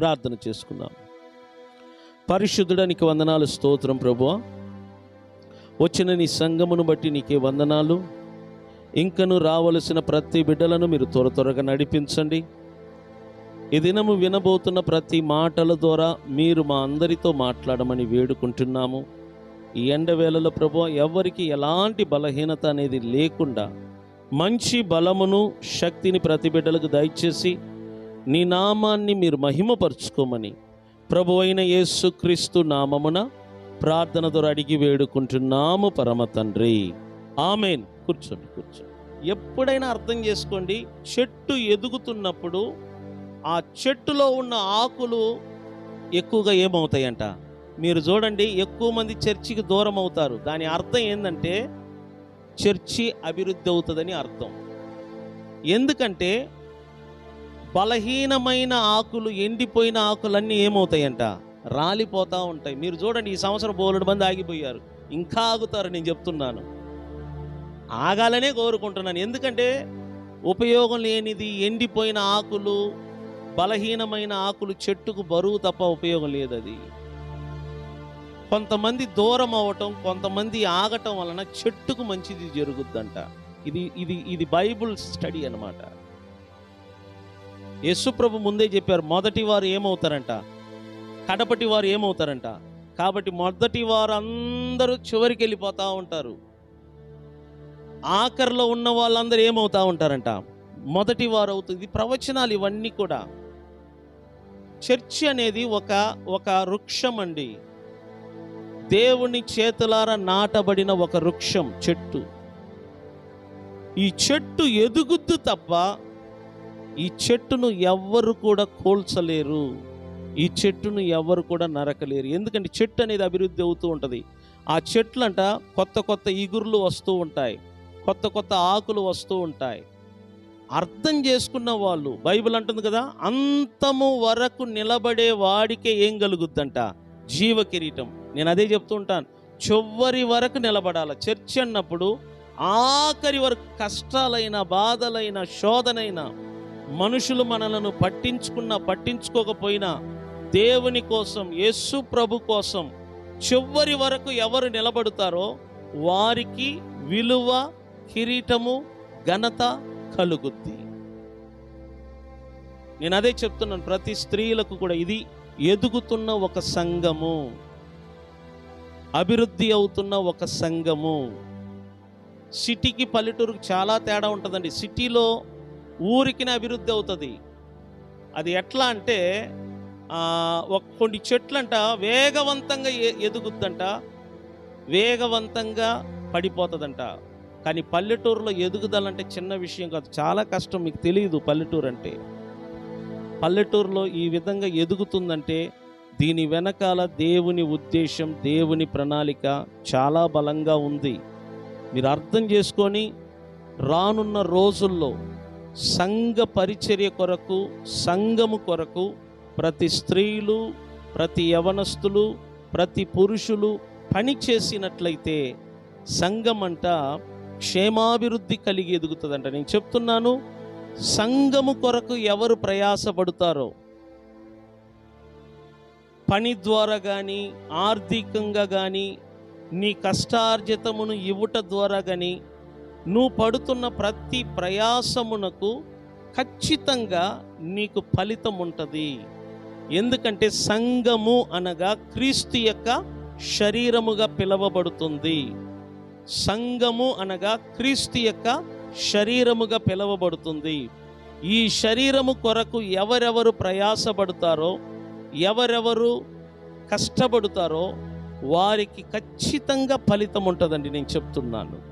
ప్రార్థన చేసుకుందాం. పరిశుద్ధుడానికి వందనాలు స్తోత్రం ప్రభు వచ్చిన నీ సంగమును బట్టి నీకే వందనాలు. ఇంకను రావలసిన ప్రతి బిడ్డలను మీరు త్వర త్వరగా నడిపించండి. ఈ దినము వినబోతున్న ప్రతి మాటల ద్వారా మీరు మా అందరితో మాట్లాడమని వేడుకుంటున్నాము. ఈ ఎండవేళలో ప్రభు ఎవరికి ఎలాంటి బలహీనత అనేది లేకుండా మంచి బలమును శక్తిని ప్రతి బిడ్డలకు దయచేసి నీ నామాన్ని మీరు మహిమపరుచుకోమని ప్రభు అయిన యేసుక్రీస్తు నామమున ప్రార్థన ద్వారా అడిగి వేడుకుంటున్నాము పరమ తండ్రి. ఆమెన్. కూర్చోండి కూర్చోండి. ఎప్పుడైనా అర్థం చేసుకోండి చెట్టు ఎదుగుతున్నప్పుడు ఆ చెట్టులో ఉన్న ఆకులు ఎక్కువగా ఏమవుతాయంట? మీరు చూడండి ఎక్కువ మంది చర్చికి దూరం అవుతారు. దాని అర్థం ఏంటంటే చర్చి అభివృద్ధి అవుతుందని అర్థం. ఎందుకంటే బలహీనమైన ఆకులు ఎండిపోయిన ఆకులన్నీ ఏమవుతాయంట? రాలిపోతూ ఉంటాయి. మీరు చూడండి ఈ సంవత్సరం బోలెడు మంది ఆగిపోయారు. ఇంకా ఆగుతారు నేను చెప్తున్నాను. ఆగాలనే కోరుకుంటున్నాను. ఎందుకంటే ఉపయోగం లేనిది ఎండిపోయిన ఆకులు బలహీనమైన ఆకులు చెట్టుకు బరువు తప్ప ఉపయోగం లేదు అది కొంతమంది దూరం అవ్వటం కొంతమంది ఆగటం వలన చెట్టుకు మంచిది జరుగుద్దంట. ఇది ఇది ఇది బైబుల్ స్టడీ అనమాట యేసుప్రభు ముందే చెప్పారు మొదటి వారు ఏమవుతారంట? కడపటి వారు ఏమవుతారంట? కాబట్టి మొదటి వారు అందరూ చివరికి వెళ్ళిపోతూ ఉంటారు. ఆఖరిలో ఉన్న వాళ్ళందరూ ఏమవుతా ఉంటారంట? మొదటి వారు అవుతుంది. ప్రవచనాలు ఇవన్నీ కూడా. చర్చి అనేది ఒక ఒక వృక్షం అండి. దేవుని చేతులారా నాటబడిన ఒక వృక్షం చెట్టు. ఈ చెట్టు ఎదుగుద్దు తప్ప ఈ చెట్టును ఎవ్వరు కూడా కోల్చలేరు. ఈ చెట్టును ఎవరు కూడా నరకలేరు. ఎందుకంటే చెట్టు అనేది అభివృద్ధి అవుతూ ఉంటుంది. ఆ చెట్లంట కొత్త కొత్త ఇగుర్లు వస్తూ ఉంటాయి. కొత్త కొత్త ఆకులు వస్తూ ఉంటాయి. అర్థం చేసుకున్న వాళ్ళు బైబిల్ అంటుంది కదా అంతము వరకు నిలబడే వాడికే ఏం కలుగుద్దంట? జీవ కిరీటం నేను అదే చెప్తూ ఉంటాను. చివరి వరకు నిలబడాల. చర్చ్ అన్నప్పుడు ఆఖరి వరకు కష్టాలైన బాధలైన శోధనైన మనుషులు మనలను పట్టించుకున్నా పట్టించుకోకపోయినా దేవుని కోసం యేసు ప్రభు కోసం చివరి వరకు ఎవరు నిలబడతారో వారికి విలువ కిరీటము ఘనత కలుగుద్ది. నేను అదే చెప్తున్నాను ప్రతి స్త్రీలకు కూడా ఇది ఎదుగుతున్న ఒక సంఘము. అభివృద్ధి అవుతున్న ఒక సంఘము. సిటీకి పల్లెటూరుకు చాలా తేడా ఉంటుందండి. సిటీలో ఊరికినే అభివృద్ధి అవుతుంది. అది ఎట్లా అంటే ఒక కొన్ని చెట్లంట వేగవంతంగా ఎదుగుద్దంట. వేగవంతంగా పడిపోతుందంట. కానీ పల్లెటూరులో ఎదుగుదలంటే చిన్న విషయం కాదు. చాలా కష్టం మీకు తెలియదు పల్లెటూరు అంటే పల్లెటూరులో ఈ విధంగా ఎదుగుతుందంటే దీని వెనకాల దేవుని ఉద్దేశం దేవుని ప్రణాళిక చాలా బలంగా ఉంది. మీరు అర్థం చేసుకొని రానున్న రోజుల్లో సంఘ పరిచర్య కొరకు సంఘము కొరకు ప్రతి స్త్రీలు ప్రతి యవనస్తులు ప్రతి పురుషులు పని చేసినట్లయితే సంఘం అంట క్షేమాభివృద్ధి కలిగి ఎదుగుతుందంట. నేను చెప్తున్నాను సంఘము కొరకు ఎవరు ప్రయాసపడతారో పని ద్వారా కానీ ఆర్థికంగా కానీ నీ కష్టార్జితమును ఇవ్వట ద్వారా కానీ నువ్వు పడుతున్న ప్రతి ప్రయాసమునకు ఖచ్చితంగా నీకు ఫలితం ఉంటుంది. ఎందుకంటే సంఘము అనగా క్రీస్తు యొక్క శరీరముగా పిలవబడుతుంది. సంఘము అనగా క్రీస్తు యొక్క శరీరముగా పిలవబడుతుంది. ఈ శరీరము కొరకు ఎవరెవరు ప్రయాసపడతారో ఎవరెవరు కష్టపడతారో వారికి ఖచ్చితంగా ఫలితం ఉంటుందండి నేను చెప్తున్నాను.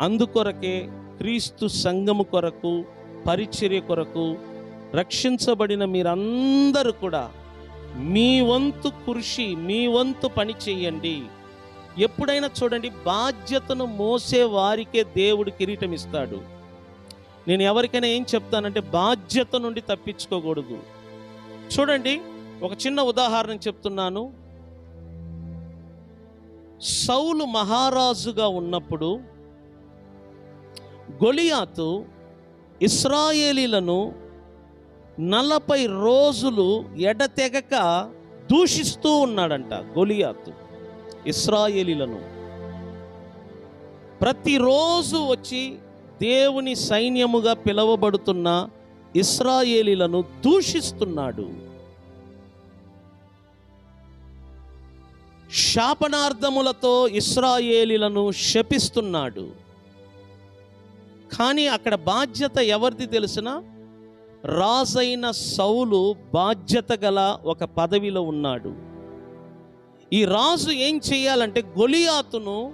అందుకొరకే క్రీస్తు సంఘము కొరకు పరిచర్య కొరకు రక్షించబడిన మీరందరూ కూడా మీ వంతు కృషి మీ వంతు పని చేయండి. ఎప్పుడైనా చూడండి బాధ్యతను మోసే వారికే దేవుడు కిరీటం ఇస్తాడు నేను ఎవరికైనా ఏం చెప్తానంటే బాధ్యత నుండి తప్పించుకోకూడదు. చూడండి ఒక చిన్న ఉదాహరణ చెప్తున్నాను. సౌలు మహారాజుగా ఉన్నప్పుడు గొలియాతు ఇస్రాయేలీలను నలభై రోజులు ఎడతెగక దూషిస్తూ ఉన్నాడంట గొలియాతు ఇస్రాయేలీలను. ప్రతిరోజు వచ్చి దేవుని సైన్యముగా పిలువబడుతున్న ఇస్రాయేలీలను దూషిస్తున్నాడు. శాపనార్థములతో ఇస్రాయేలీలను శపిస్తున్నాడు. కానీ అక్కడ బాధ్యత ఎవరిది తెలిసిన? రాజైన సౌలు బాధ్యత గల ఒక పదవిలో ఉన్నాడు. ఈ రాజు ఏం చేయాలంటే గొలియాతును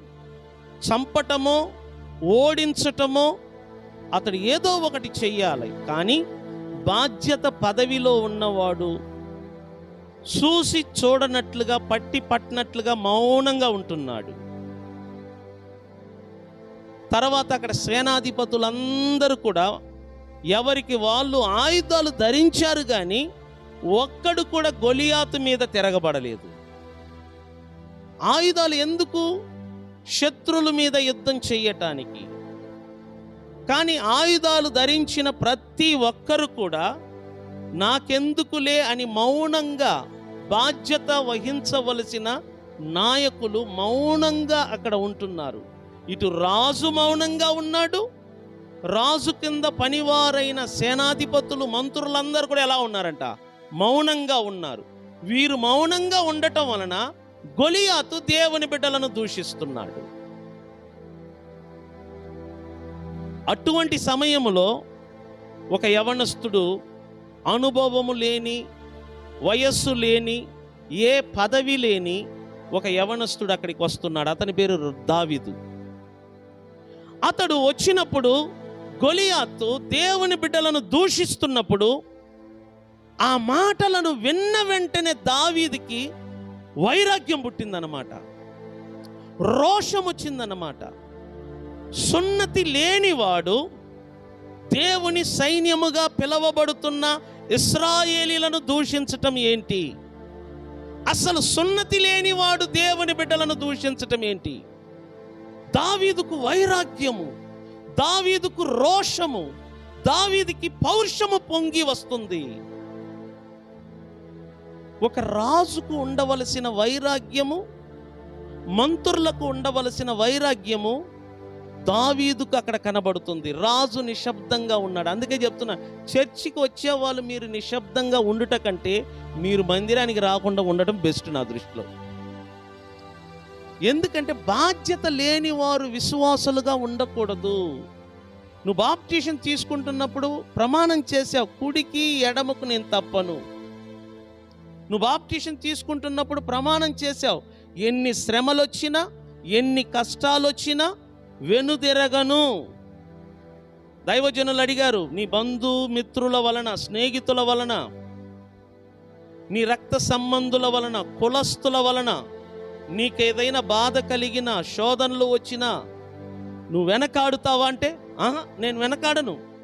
చంపటమో ఓడించటమో అతడు ఏదో ఒకటి చెయ్యాలి కానీ బాధ్యత పదవిలో ఉన్నవాడు చూసి చూడనట్లుగా పట్టి పట్టినట్లుగా మౌనంగా ఉంటున్నాడు. తర్వాత అక్కడ సేనాధిపతులందరూ కూడా ఎవరికి వాళ్ళు ఆయుధాలు ధరించారు కానీ ఒక్కడు కూడా గొలియాతు మీద తిరగబడలేదు. ఆయుధాలు ఎందుకు? శత్రుల మీద యుద్ధం చేయటానికి కానీ ఆయుధాలు ధరించిన ప్రతి ఒక్కరు కూడా నాకెందుకులే అని మౌనంగా బాధ్యత వహించవలసిన నాయకులు మౌనంగా అక్కడ ఉంటున్నారు. ఇటు రాజు మౌనంగా ఉన్నాడు. రాజు కింద పనివారైన సేనాధిపతులు మంత్రులందరూ కూడా ఎలా ఉన్నారంట? మౌనంగా ఉన్నారు. వీరు మౌనంగా ఉండటం వలన గొలియాతు దేవుని బిడ్డలను దూషిస్తున్నాడు. అటువంటి సమయములో ఒక యవనస్తుడు అనుభవము లేని వయస్సు లేని ఏ పదవి లేని ఒక యవనస్తుడు అక్కడికి వస్తున్నాడు. అతని పేరు దావిదు. అతడు వచ్చినప్పుడు గొలియాతు దేవుని బిడ్డలను దూషిస్తున్నప్పుడు ఆ మాటలను విన్న వెంటనే దావీదికి వైరాగ్యం పుట్టిందన్నమాట. రోషం వచ్చిందన్నమాట. సున్నతి లేనివాడు దేవుని సైన్యముగా పిలవబడుతున్న ఇస్రాయేలీలను దూషించటం ఏంటి? అసలు సున్నతి లేనివాడు దేవుని బిడ్డలను దూషించటం ఏంటి? దావీదుకు వైరాగ్యము దావీదుకు రోషము దావీదికి పౌరుషము పొంగి వస్తుంది. ఒక రాజుకు ఉండవలసిన వైరాగ్యము మంత్రులకు ఉండవలసిన వైరాగ్యము దావీదుకు అక్కడ కనబడుతుంది. రాజు నిశ్శబ్దంగా ఉన్నాడు. అందుకే చెప్తున్నా చర్చికి వచ్చే వాళ్ళు మీరు నిశ్శబ్దంగా ఉండుట కంటే మీరు మందిరానికి రాకుండా ఉండటం బెస్ట్ నా దృష్టిలో. ఎందుకంటే బాధ్యత లేని వారు విశ్వాసులుగా ఉండకూడదు. నువ్వు బాప్టిషన్ తీసుకుంటున్నప్పుడు ప్రమాణం చేసావు కుడికి ఎడమకు నేను తప్పను. నువ్వు బాప్టిషన్ తీసుకుంటున్నప్పుడు ప్రమాణం చేసావు. ఎన్ని శ్రమలు వచ్చినా ఎన్ని కష్టాలు వచ్చినా వెనుదిరగను. దైవజనులు అడిగారు నీ బంధు మిత్రుల వలన స్నేహితుల వలన నీ రక్త సంబంధుల వలన కులస్తుల వలన నీకేదైనా బాధ కలిగిన శోధనలు వచ్చినా నువ్వు వెనకాడుతావా అంటే ఆహా నేను వెనకాడను.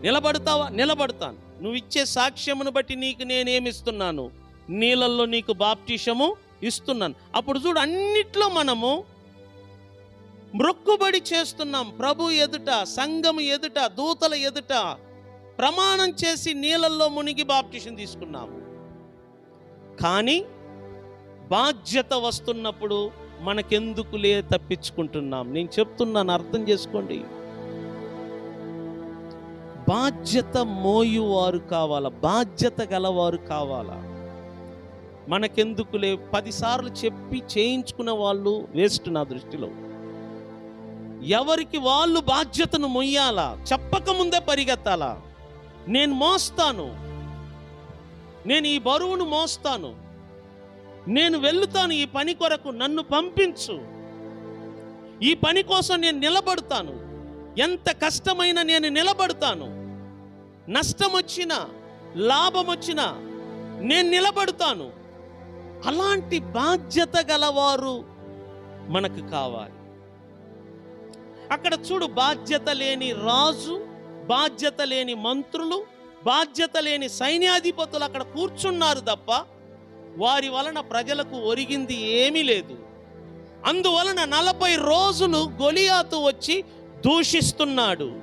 నిలబడతావా? నిలబడతాను. నువ్వు ఇచ్చే సాక్ష్యమును బట్టి నీకు నేనేమిస్తున్నాను? నీళ్ళల్లో నీకు బాప్టిషము ఇస్తున్నాను. అప్పుడు చూడు అన్నిట్లో మనము మ్రొక్కుబడి చేస్తున్నాం. ప్రభు ఎదుట సంఘము ఎదుట దూతల ఎదుట ప్రమాణం చేసి నీళ్ళల్లో మునిగి బాప్టిషన్ తీసుకున్నాము. కానీ బాధ్యత వస్తున్నప్పుడు మనకెందుకులే తప్పించుకుంటున్నాం? నేను చెప్తున్నాను అర్థం చేసుకోండి. బాధ్యత మోయువారు కావాలా? బాధ్యత గలవారు కావాలా? మనకెందుకులే? పదిసార్లు చెప్పి చేయించుకున్న వాళ్ళు వేస్ట్ నా దృష్టిలో. ఎవరికి వాళ్ళు బాధ్యతను మొయ్యాలా? చెప్పక ముందే పరిగెత్తాలా? నేను మోస్తాను. నేను ఈ బరువును మోస్తాను. నేను వెళ్తాను ఈ పని కొరకు నన్ను పంపించు. ఈ పని కోసం నేను నిలబడతాను. ఎంత కష్టమైనా నేను నిలబడతాను. నష్టం వచ్చినా లాభం వచ్చినా నేను నిలబడతాను. అలాంటి బాధ్యత గలవారు మనకు కావాలి. అక్కడ చూడు బాధ్యత లేని రాజు బాధ్యత లేని మంత్రులు బాధ్యత లేని సైన్యాధిపతులు అక్కడ కూర్చున్నారు తప్ప వారి వలన ప్రజలకు ఒరిగింది ఏమీ లేదు. అందువలన నలభై రోజులు గొలియాతు వచ్చి దూషిస్తున్నాడు.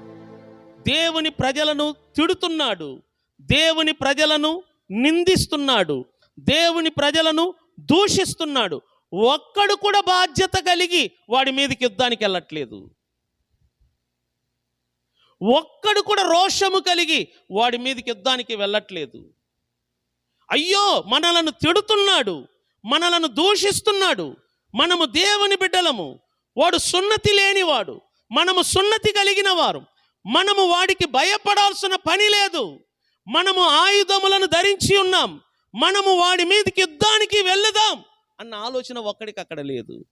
దేవుని ప్రజలను తిడుతున్నాడు. దేవుని ప్రజలను నిందిస్తున్నాడు. దేవుని ప్రజలను దూషిస్తున్నాడు. ఒక్కడు కూడా బాధ్యత కలిగి వాడి మీదకి యుద్ధానికి వెళ్ళట్లేదు. ఒక్కడు కూడా రోషము కలిగి వాడి మీదకి యుద్ధానికి వెళ్ళట్లేదు. అయ్యో మనలను తిడుతున్నాడు మనలను దూషిస్తున్నాడు మనము దేవుని బిడ్డలము వాడు సున్నతి లేనివాడు మనము సున్నతి కలిగిన వారు మనము వాడికి భయపడాల్సిన పని లేదు మనము ఆయుధములను ధరించి ఉన్నాం మనము వాడి మీదకి యుద్ధానికి వెళ్ళదాం అన్న ఆలోచన ఒక్కడికి అక్కడ లేదు.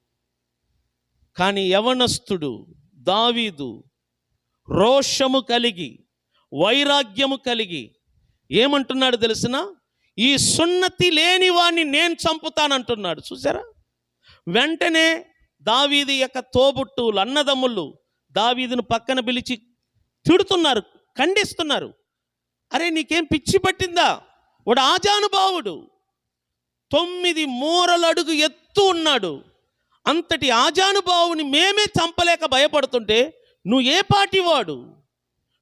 కానీ యవనస్తుడు దావీదు రోషము కలిగి వైరాగ్యము కలిగి ఏమంటున్నాడు తెలిసిన? ఈ సున్నతి లేని వాణ్ణి నేను చంపుతానంటున్నాడు. చూసారా వెంటనే దావీది యొక్క తోబుట్టులు అన్నదమ్ములు దావీదును పక్కన పిలిచి తిడుతున్నారు ఖండిస్తున్నారు. అరే నీకేం పిచ్చి పట్టిందా? వాడు ఆజానుభావుడు. తొమ్మిది మూరలడుగు ఎత్తు ఉన్నాడు. అంతటి ఆజానుభావుని మేమే చంపలేక భయపడుతుంటే నువ్వు ఏ పాటి వాడు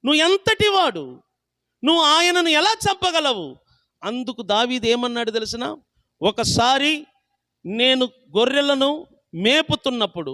నువ్వు ఎంతటి వాడు? నువ్వు ఆయనను ఎలా చంపగలవు? అందుకు దావీది ఏమన్నాడు తెలిసిన? ఒకసారి నేను గొర్రెలను మేపుతున్నప్పుడు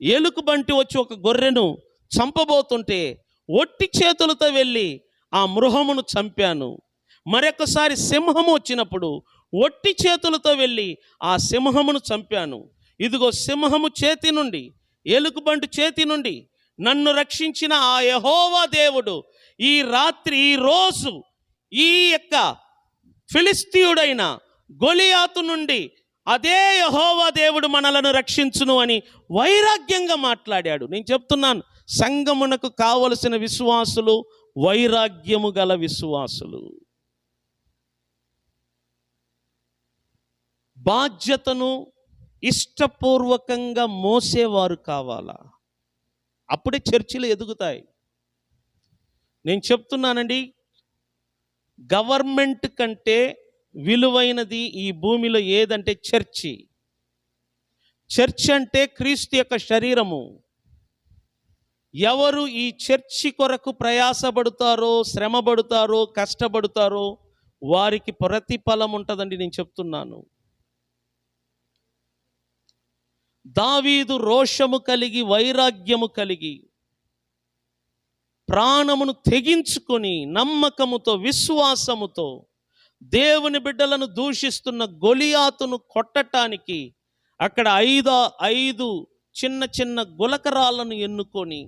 ఎలుక బంటి వచ్చి ఒక గొర్రెను చంపబోతుంటే ఒట్టి చేతులతో వెళ్ళి ఆ మృహమును చంపాను. మరొకసారి సింహము వచ్చినప్పుడు ఒట్టి చేతులతో వెళ్ళి ఆ సింహమును చంపాను. ఇదిగో సింహము చేతి నుండి ఎలుకబంటు చేతి నుండి నన్ను రక్షించిన ఆ యహోవా దేవుడు ఈ రాత్రి ఈ రోజు ఈ యొక్క ఫిలిస్తీయుడైన గొలియాతు నుండి అదే యహోవా దేవుడు మనలను రక్షించును అని వైరాగ్యంగా మాట్లాడాడు. నేను చెప్తున్నాను సంగమునకు కావలసిన విశ్వాసులు వైరాగ్యము గల విశ్వాసులు. బాధ్యతను ఇష్టపూర్వకంగా మోసేవారు కావాలా? అప్పుడే చర్చిలు ఎదుగుతాయి. నేను చెప్తున్నానండి గవర్నమెంట్ కంటే విలువైనది ఈ భూమిలో ఏదంటే చర్చి. చర్చ్ అంటే క్రీస్తు యొక్క శరీరము. ఎవరు ఈ చర్చి కొరకు ప్రయాసపడతారో శ్రమపడతారో కష్టపడతారో వారికి ప్రతిఫలం ఉంటుందండి నేను చెప్తున్నాను. దావీదు రోషము కలిగి వైరాగ్యము కలిగి ప్రాణమును తెగించుకొని నమ్మకముతో విశ్వాసముతో దేవుని బిడ్డలను దూషిస్తున్న గొలియాతును కొట్టటానికి అక్కడ ఐదు ఐదు చిన్న చిన్న గులకరాలను ఎన్నుకొని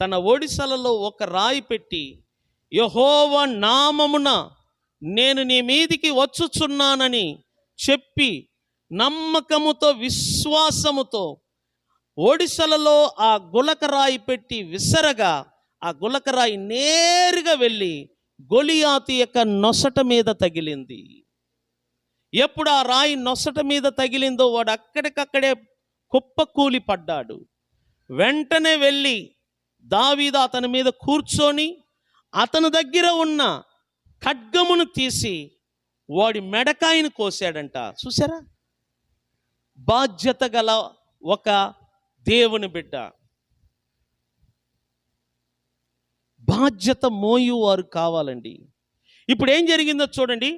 తన ఒడిసలలో ఒక రాయి పెట్టి యహోవ నామమున నేను నీ మీదికి వచ్చుచున్నానని చెప్పి నమ్మకముతో విశ్వాసముతో ఒడిసలలో ఆ గులకరాయి పెట్టి విసరగా ఆ గులకరాయి నేరుగా వెళ్ళి గొలియాతి యొక్క నొసట మీద తగిలింది. ఎప్పుడు ఆ రాయి నొసట మీద తగిలిందో వాడు అక్కడికక్కడే కుప్పకూలి పడ్డాడు. వెంటనే వెళ్ళి దావీద అతని మీద కూర్చొని అతని దగ్గర ఉన్న ఖడ్గమును తీసి వాడి మెడకాయను కోసాడంట. చూసారా? బాధ్యత గల ఒక దేవుని బిడ్డ. బాధ్యత మోయువారు కావాలండి. ఇప్పుడు ఏం జరిగిందో చూడండి.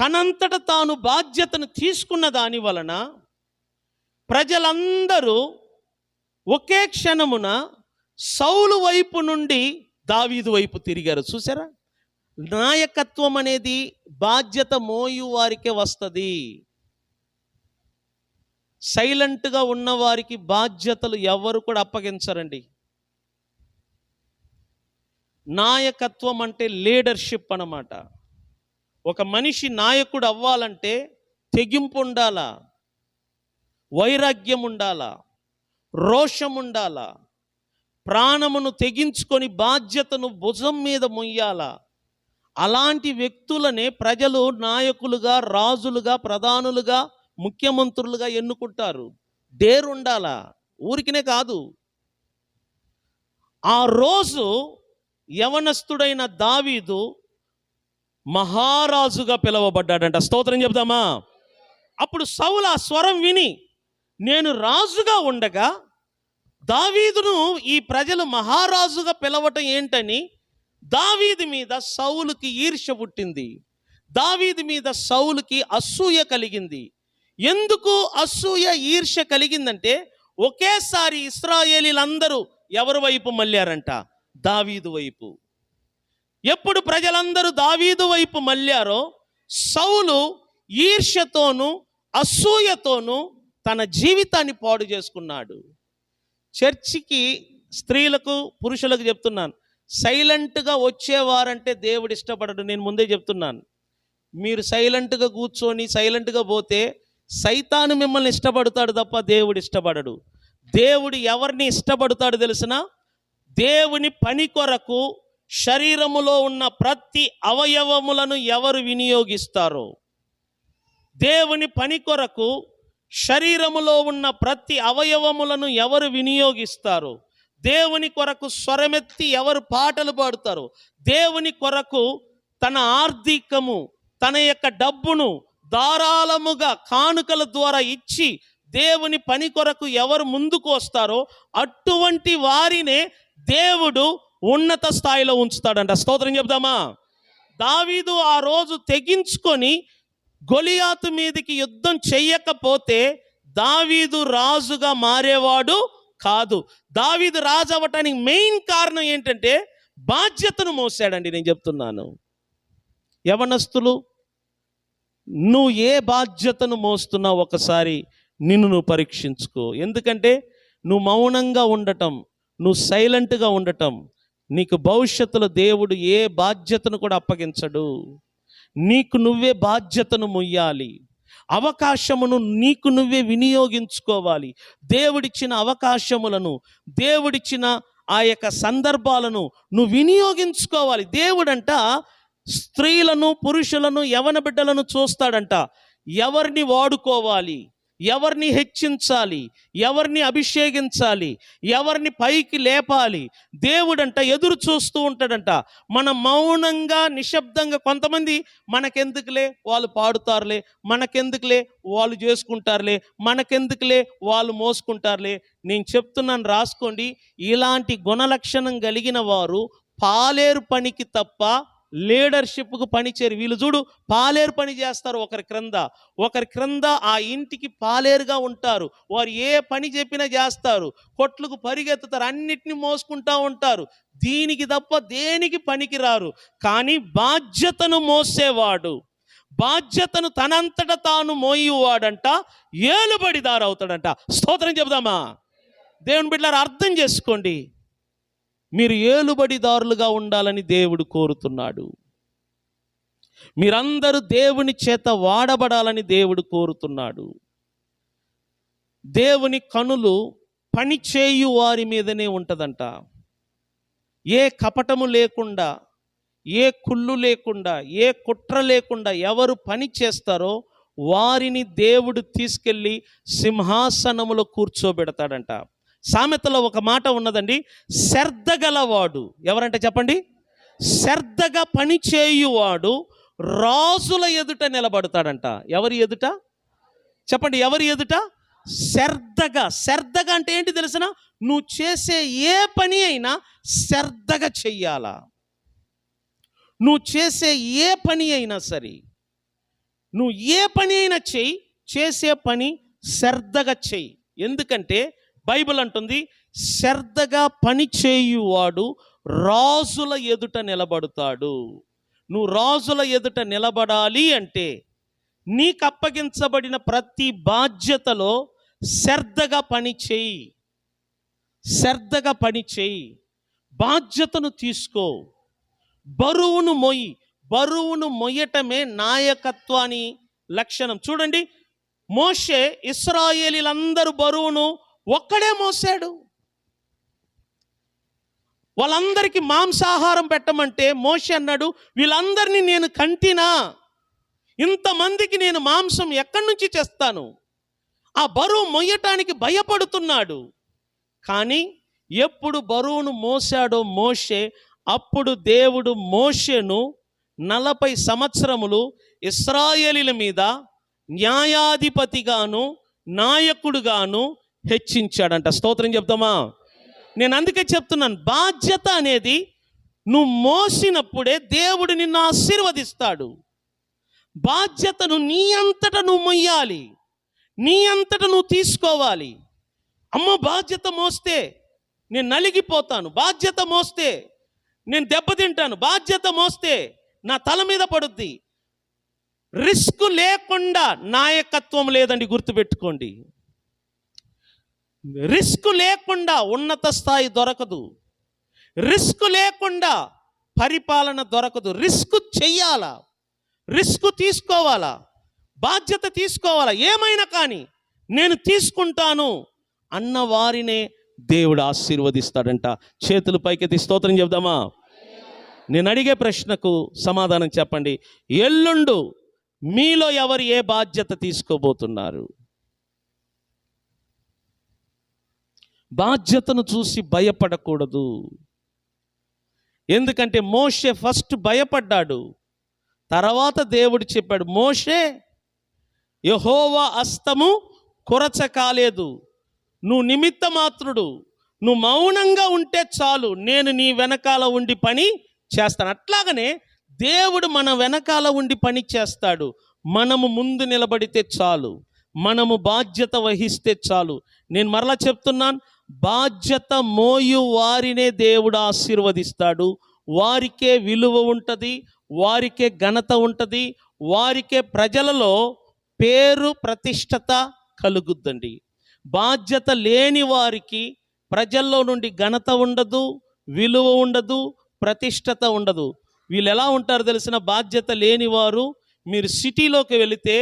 తనంతట తాను బాధ్యతను తీసుకున్న దాని వలన ప్రజలందరూ ఒకే క్షణమున సౌలు వైపు నుండి దావీదు వైపు తిరిగారు. చూసారా? నాయకత్వం అనేది బాధ్యత మోయు వారికే వస్తుంది. సైలెంట్గా ఉన్నవారికి బాధ్యతలు ఎవరు కూడా అప్పగించరండి. నాయకత్వం అంటే లీడర్షిప్ అన్నమాట. ఒక మనిషి నాయకుడు అవ్వాలంటే తెగింపు ఉండాలా? వైరాగ్యం ఉండాలా? రోషం ఉండాలా? ప్రాణమును తెగించుకొని బాధ్యతను భుజం మీద మొయ్యాలా? అలాంటి వ్యక్తులనే ప్రజలు నాయకులుగా రాజులుగా ప్రధానులుగా ముఖ్యమంత్రులుగా ఎన్నుకుంటారు. డేరుండాలా ఊరికినే కాదు. ఆ రోజు యవనస్తుడైన దావీదు మహారాజుగా పిలువబడ్డాడంట. స్తోత్రం చెప్దామా అప్పుడు సౌలు ఆ స్వరం విని నేను రాజుగా ఉండగా దావీదును ఈ ప్రజలు మహారాజుగా పిలవటం ఏంటని దావీది మీద సౌలుకి ఈర్ష్య పుట్టింది. దావీది మీద సౌలుకి అసూయ కలిగింది. ఎందుకు అసూయ ఈర్ష్య కలిగిందంటే ఒకేసారి ఇస్రాయేలీలందరూ ఎవరి వైపు మళ్ళారంట? దావీదు వైపు. ఎప్పుడు ప్రజలందరూ దావీదు వైపు మళ్ళారో సౌలు ఈర్ష్యతోనూ అసూయతోనూ తన జీవితాన్ని పాడు చేసుకున్నాడు. చర్చికి స్త్రీలకు పురుషులకు చెప్తున్నాను సైలెంట్గా వచ్చేవారంటే దేవుడు ఇష్టపడడు నేను ముందే చెప్తున్నాను. మీరు సైలెంట్గా కూర్చొని సైలెంట్గా పోతే సైతాను మిమ్మల్ని ఇష్టపడతాడు తప్ప దేవుడు ఇష్టపడడు. దేవుడు ఎవరిని ఇష్టపడతాడు తెలిసినా దేవుని పని కొరకు శరీరములో ఉన్న ప్రతి అవయవములను ఎవరు వినియోగిస్తారు? దేవుని పని కొరకు శరీరములో ఉన్న ప్రతి అవయవములను ఎవరు వినియోగిస్తారు? దేవుని కొరకు స్వరమెత్తి ఎవరు పాటలు పాడుతారు? దేవుని కొరకు తన ఆర్థికము తన యొక్క డబ్బును ధారాళముగా కానుకల ద్వారా ఇచ్చి దేవుని పని కొరకు ఎవరు ముందుకు వస్తారో అటువంటి వారినే దేవుడు ఉన్నత స్థాయిలో ఉంచుతాడంట. స్తోత్రం చెప్దామా దావీదు ఆ రోజు తెగించుకొని గొలియాతు మీదకి యుద్ధం చెయ్యకపోతే దావీదు రాజుగా మారేవాడు కాదు. దావీదు రాజు అవ్వటానికి మెయిన్ కారణం ఏంటంటే బాధ్యతను మోసాడండి నేను చెప్తున్నాను. యవనస్తులు నువ్వు ఏ బాధ్యతను మోస్తున్నావు ఒకసారి నిన్ను నువ్వు పరీక్షించుకో. ఎందుకంటే నువ్వు మౌనంగా ఉండటం నువ్వు సైలెంట్గా ఉండటం నీకు భవిష్యత్తులో దేవుడు ఏ బాధ్యతను కూడా అప్పగించడు. నీకు నువ్వే బాధ్యతను ముయ్యాలి. అవకాశమును నీకు నువ్వే వినియోగించుకోవాలి. దేవుడిచ్చిన అవకాశములను దేవుడిచ్చిన ఆ యొక్క సందర్భాలను నువ్వు వినియోగించుకోవాలి. దేవుడంట స్త్రీలను పురుషులను యవన బిడ్డలను చూస్తాడంట. ఎవరిని వాడుకోవాలి? ఎవరిని హెచ్చించాలి? ఎవరిని అభిషేకించాలి? ఎవరిని పైకి లేపాలి? దేవుడంట ఎదురు చూస్తూ ఉంటాడంట. మన మౌనంగా నిశ్శబ్దంగా కొంతమంది మనకెందుకులే? వాళ్ళు పాడుతారులే. మనకెందుకులే? వాళ్ళు చేసుకుంటారులే. మనకెందుకులే? వాళ్ళు మోసుకుంటారులే. నేను చెప్తున్నాను రాసుకోండి. ఇలాంటి గుణలక్షణం కలిగిన వారు పాలేరు పనికి తప్ప లీడర్షిప్కు పనిచేరు వీళ్ళు చూడు పాలేరు పని చేస్తారు ఒకరి క్రింద. ఒకరి క్రింద ఆ ఇంటికి పాలేరుగా ఉంటారు. వారు ఏ పని చెప్పినా చేస్తారు. కొట్లకు పరిగెత్తుతారు. అన్నిటిని మోసుకుంటా ఉంటారు. దీనికి తప్ప దేనికి పనికిరారు? కానీ బాధ్యతను మోసేవాడు. బాధ్యతను తనంతట తాను మోయువాడంట. ఏలుబడిదారవుతాడంట. స్తోత్రం చెబుదామా? దేవుని బిడ్డలారు అర్థం చేసుకోండి. మీరు ఏలుబడిదారులుగా ఉండాలని దేవుడు కోరుతున్నాడు. మీరందరూ దేవుని చేత వాడబడాలని దేవుడు కోరుతున్నాడు. దేవుని కనులు పని చేయు వారి మీదనే ఉంటుందంట. ఏ కపటము లేకుండా ఏ కుళ్ళు లేకుండా ఏ కుట్ర లేకుండా ఎవరు పని చేస్తారో వారిని దేవుడు తీసుకెళ్ళి సింహాసనములో కూర్చోబెడతాడంట. సామెతలో ఒక మాట ఉన్నదండి శ్రద్ధగలవాడు ఎవరంటే చెప్పండి శ్రద్ధగా పని చేయువాడు రాజుల ఎదుట నిలబడతాడంట. ఎవరి ఎదుట? చెప్పండి ఎవరి ఎదుట? శ్రద్ధగా. శ్రద్ధగా అంటే ఏంటి తెలిసిన? నువ్వు చేసే ఏ పని అయినా శ్రద్ధగా చెయ్యాలా. నువ్వు చేసే ఏ పని అయినా సరే నువ్వు ఏ పని అయినా చెయ్యి చేసే పని శ్రద్ధగా చెయ్యి. ఎందుకంటే బైబిల్ అంటుంది శ్రద్ధగా పనిచేయువాడు రాజుల ఎదుట నిలబడతాడు. నువ్వు రాజుల ఎదుట నిలబడాలి అంటే నీకు అప్పగించబడిన ప్రతి బాధ్యతలో శ్రద్ధగా పని చేయి. శ్రద్ధగా పని చేయి. బాధ్యతను తీసుకో. బరువును మొయ్యి. బరువును మొయ్యటమే నాయకత్వాన్ని లక్షణం. చూడండి మోషే ఇస్రాయేలీలందరూ బరువును ఒక్కడే మోసాడు. వాళ్ళందరికీ మాంసాహారం పెట్టమంటే మోషే అన్నాడు వీళ్ళందరినీ నేను కంటినా? ఇంతమందికి నేను మాంసం ఎక్కడి నుంచి చేస్తాను ఆ బరువు మొయ్యటానికి భయపడుతున్నాడు. కానీ ఎప్పుడు బరువును మోసాడో మోషే అప్పుడు దేవుడు మోషేను నలభై సంవత్సరములు ఇస్రాయేలీల మీద న్యాయాధిపతిగాను నాయకుడుగాను హెచ్చించాడంట. స్తోత్రం చెప్తామా? నేను అందుకే చెప్తున్నాను బాధ్యత అనేది నువ్వు మోసినప్పుడే దేవుడు నిన్ను ఆశీర్వదిస్తాడు. బాధ్యతను నీ అంతట నువ్వు మొయ్యాలి. నీ అంతట నువ్వు తీసుకోవాలి. అమ్మ బాధ్యత మోస్తే నేను నలిగిపోతాను. బాధ్యత మోస్తే నేను దెబ్బతింటాను. బాధ్యత మోస్తే నా తల మీద పడుద్ది. రిస్క్ లేకుండా నాయకత్వం లేదండి గుర్తుపెట్టుకోండి. రిస్క్ లేకుండా ఉన్నత స్థాయి దొరకదు. రిస్క్ లేకుండా పరిపాలన దొరకదు. రిస్క్ చెయ్యాలా? రిస్క్ తీసుకోవాలా? బాధ్యత తీసుకోవాలా? ఏమైనా కానీ నేను తీసుకుంటాను అన్న వారినే దేవుడు ఆశీర్వదిస్తాడంట. చేతులు పైకెత్తి స్తోత్రం చెప్దామా? నేను అడిగే ప్రశ్నకు సమాధానం చెప్పండి. ఎల్లుండు మీలో ఎవరు ఏ బాధ్యత తీసుకోబోతున్నారు? బాధ్యతను చూసి భయపడకూడదు. ఎందుకంటే మోషే ఫస్ట్ భయపడ్డాడు. తర్వాత దేవుడు చెప్పాడు మోషే యహోవా అస్తము కొరచ కాలేదు. నువ్వు నిమిత్త మాత్రుడు నువ్వు మౌనంగా ఉంటే చాలు. నేను నీ వెనకాల ఉండి పని చేస్తాను. అట్లాగనే దేవుడు మన వెనకాల ఉండి పని చేస్తాడు. మనము ముందు నిలబడితే చాలు. మనము బాధ్యత వహిస్తే చాలు. నేను మరలా చెప్తున్నాను బాధ్యత మోయు వారినే దేవుడు ఆశీర్వదిస్తాడు. వారికే విలువ ఉంటుంది వారికే ఘనత ఉంటుంది వారికే ప్రజలలో పేరు ప్రతిష్టత కలుగుద్దండి. బాధ్యత లేని వారికి ప్రజల్లో నుండి ఘనత ఉండదు విలువ ఉండదు ప్రతిష్టత ఉండదు. వీళ్ళు ఎలా ఉంటారు తెలిసిన బాధ్యత లేని వారు మీరు సిటీలోకి వెళితే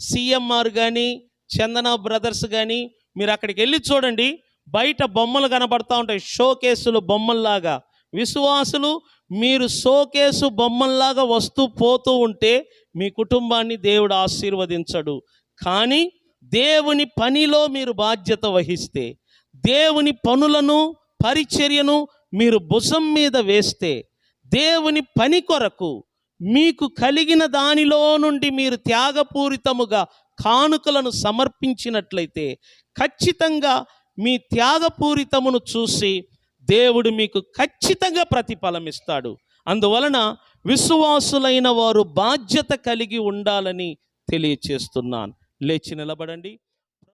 సిఎంఆర్ కానీ చందన బ్రదర్స్ కానీ మీరు అక్కడికి వెళ్ళి చూడండి బయట బొమ్మలు కనబడతా ఉంటాయి. షో కేసులు బొమ్మల్లాగా. విశ్వాసులు మీరు షోకేసు బొమ్మల్లాగా వస్తూ పోతూ ఉంటే మీ కుటుంబాన్ని దేవుడు ఆశీర్వదించడు. కానీ దేవుని పనిలో మీరు బాధ్యత వహిస్తే దేవుని పనులను పరిచర్యను మీరు భుజం మీద వేస్తే దేవుని పని కొరకు మీకు కలిగిన దానిలో నుండి మీరు త్యాగపూరితముగా కానుకలను సమర్పించినట్లయితే ఖచ్చితంగా మీ త్యాగపూరితమును చూసి దేవుడు మీకు ఖచ్చితంగా ప్రతిఫలం ఇస్తాడు అందువలన విశ్వాసులైన వారు బాధ్యత కలిగి ఉండాలని తెలియచేస్తున్నాను. లేచి నిలబడండి.